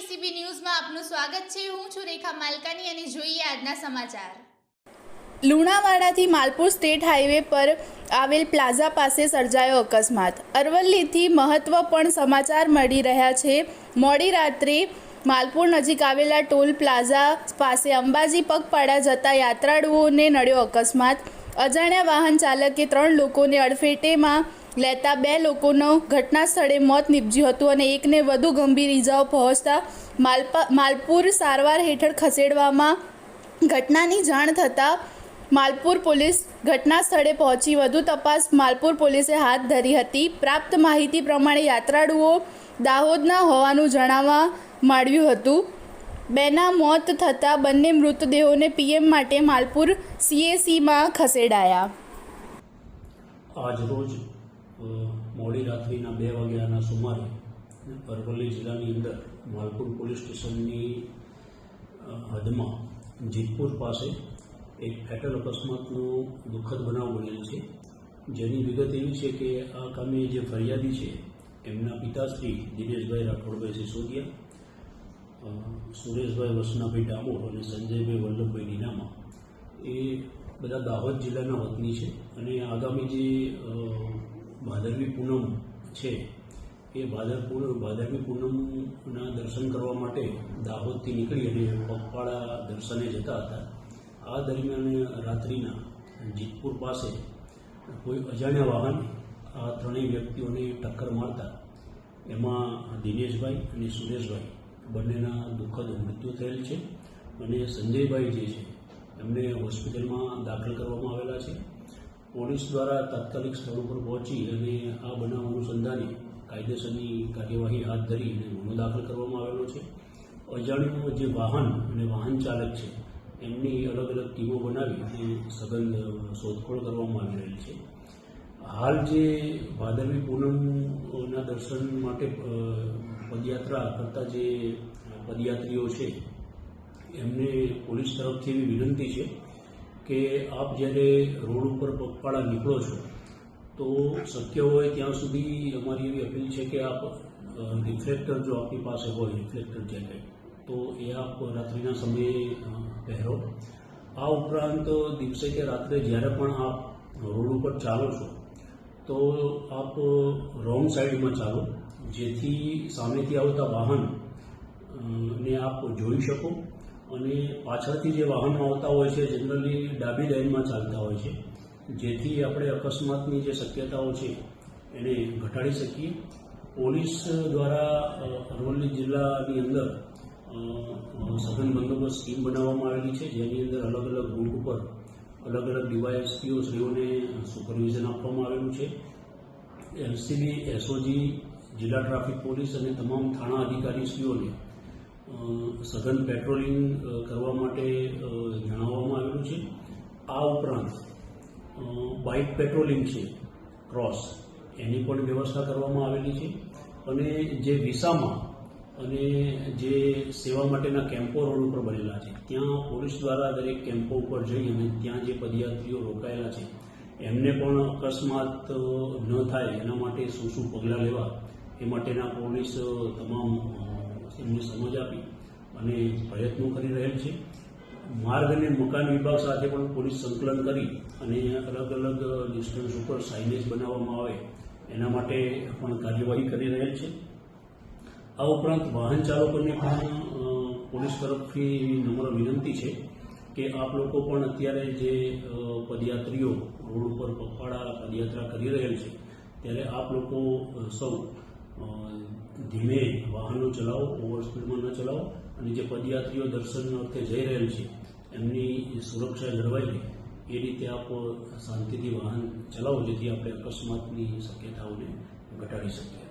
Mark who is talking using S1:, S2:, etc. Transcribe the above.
S1: સ્વાગત છે. હું છું રેખા માલકાની અને જોઈએ આજના સમાચાર.
S2: લુણાવાડાથી માલપુર સ્ટેટ હાઈવે પર આવેલ પ્લાઝા પાસે સર્જાયો અકસ્માત. અરવલ્લીથી મહત્વપૂર્ણ સમાચાર મળી રહ્યા છે. મોડી રાત્રે માલપુર નજીક આવેલા ટોલ પ્લાઝા પાસે અંબાજી પગપાળા જતા યાત્રાળુઓને નડ્યો અકસ્માત. અજાણ્યા વાહન ચાલકે ત્રણ લોકોને અડફેટેમાં લેતા બે લોકોનું ઘટના સ્થળે મોત નીપજ્યું હતું અને એકને વધુ ગંભીર ઇજાઓ પહોંચતા માલપા માલપુર સારવાર હેઠળ ખસેડવામાં ઘટનાની જાણ થતાં માલપુર પોલીસ ઘટના સ્થળે પહોંચી. વધુ તપાસ માલપુર પોલીસે હાથ ધરી હતી. પ્રાપ્ત માહિતી પ્રમાણે યાત્રાળુઓ દાહોદના હોવાનું જણાવવા મળ્યું હતું. બેના મોત થતાં બંને મૃતદેહોને પીએમ માટે માલપુર સીએસીમાં ખસેડાયા.
S3: આજ રોજ અ, મોડી રાત્રિના બે વાગ્યાના સુમારે અરવલ્લી જિલ્લાની અંદર માલપુર પોલીસ સ્ટેશનની હદમાં જીતપુર પાસે એક ફેટલ અકસ્માતનો દુઃખદ બનાવ બનેલ છે. જેની વિગત એવી છે કે આ કામે જે ફરિયાદી છે, એમના પિતાશ્રી દિનેશભાઈ રાઠોડભાઈ સિસોદિયા સુરેશભાઈ વસનાભાઈ ડામોર અને સંજયભાઈ વલ્લભભાઈ નીનામા, એ બધા દાહોદ જિલ્લાના વતની છે. અને આગામી જે ભાદરવી પૂનમ છે, એ ભાદરપુર ભાદરવી પૂનમના દર્શન કરવા માટે દાહોદથી નીકળી અને પગપાળા દર્શને જતા હતા. આ દરમિયાન રાત્રિના જીતપુર પાસે કોઈ અજાણ્યા વાહન આ ત્રણેય વ્યક્તિઓને ટક્કર મારતા, એમાં દિનેશભાઈ અને સુરેશભાઈ, બંનેના દુઃખદ મૃત્યુ થયેલ છે અને સંજયભાઈ જે છે, એમને હોસ્પિટલમાં દાખલ કરવામાં આવેલા છે. પોલીસ દ્વારા તાત્કાલિક સ્થળ ઉપર પહોંચી અને આ બનાવ અનુસંધાને કાયદેસરની કાર્યવાહી હાથ ધરી અને ગુનો દાખલ કરવામાં આવેલો છે. અજાણ્યું જે વાહન અને વાહન ચાલક છે, એમની અલગ અલગ ટીમો બનાવી અને સઘન શોધખોળ કરવામાં આવી રહી છે. હાલ જે ભાદરવી પૂનમના દર્શન માટે પદયાત્રા કરતા જે પદયાત્રીઓ છે, એમને પોલીસ તરફથી એવી વિનંતી છે કે આપ જ્યારે રોડ ઉપર પગપાળા નીકળો છો, તો શક્ય હોય ત્યાં સુધી અમારી એવી અપીલ છે કે આપ રિફ્લેક્ટર જો આપની પાસે હોય રિફ્લેક્ટર જેકેટ તો એ આપ રાત્રિના સમયે પહેરો. આ ઉપરાંત દિવસે કે રાત્રે જ્યારે પણ આપ રોડ ઉપર ચાલો છો, તો આપ રોંગ સાઈડમાં ચાલો, જેથી સામેથી આવતા વાહન ને આપ જોઈ શકો. અને પાછળથી જે વાહનો આવતા હોય છે જનરલી ડાબી લાઇનમાં ચાલતા હોય છે. જેથી આપણે અકસ્માતની જે શક્યતાઓ છે એને ઘટાડી શકીએ. પોલીસ દ્વારા અરવલ્લી જિલ્લાની અંદર સઘન બંદોબસ્ત સ્કીમ બનાવવામાં આવેલી છે જેની અંદર અલગ અલગ રૂટ ઉપર અલગ અલગ ડીવાયએસપીઓ શ્રીઓને સુપરવિઝન આપવામાં આવેલું છે. એલસીબી એસઓજી જિલ્લા ટ્રાફિક પોલીસ અને તમામ થાણા અધિકારીશ્રીઓને અ, સઘન પેટ્રોલિંગ કરવા માટે જણાવવામાં આવેલું છે. આ ઉપરાંત બાઇક પેટ્રોલિંગ છે, ક્રોસ, એની પણ વ્યવસ્થા કરવામાં આવેલી છે. અને જે વિસામાં અને જે સેવા માટેના કેમ્પો રોડ ઉપર બનેલા છે, ત્યાં પોલીસ દ્વારા દરેક કેમ્પો ઉપર જઈ અને ત્યાં જે પદયાત્રીઓ રોકાયેલા છે, એમને પણ અકસ્માત ન થાય એના માટે શું શું પગલાં લેવા, એ માટેના પોલીસ તમામ એમને સમજ આપી અને પ્રયત્નો કરી રહેલ છે. માર્ગ અને મકાન વિભાગ સાથે પણ પોલીસ સંકલન કરી અને અલગ અલગ ડિસ્ટન્સ ઉપર સાઇનેજ બનાવવામાં આવે એના માટે પણ કાર્યવાહી કરી રહેલ છે. આ ઉપરાંત વાહન ચાલકોને પણ પોલીસ તરફથી એવી નમ્ર વિનંતી છે કે આપ લોકો પણ અત્યારે જે પદયાત્રીઓ રોડ ઉપર પગપાળા પદયાત્રા કરી રહેલ છે, ત્યારે આપ લોકો સૌ ધીમે વાહનો ચલાવો ઓવર સ્પીડમાં ન ચલાવો અને જે પદયાત્રીઓ દર્શન અર્થે જઈ રહેલ છે, એમની સુરક્ષા જળવાઈ એ રીતે આપ શાંતિથી વાહન ચલાવો જેથી આપણે અકસ્માતની શક્યતાઓને ઘટાડી શકીએ.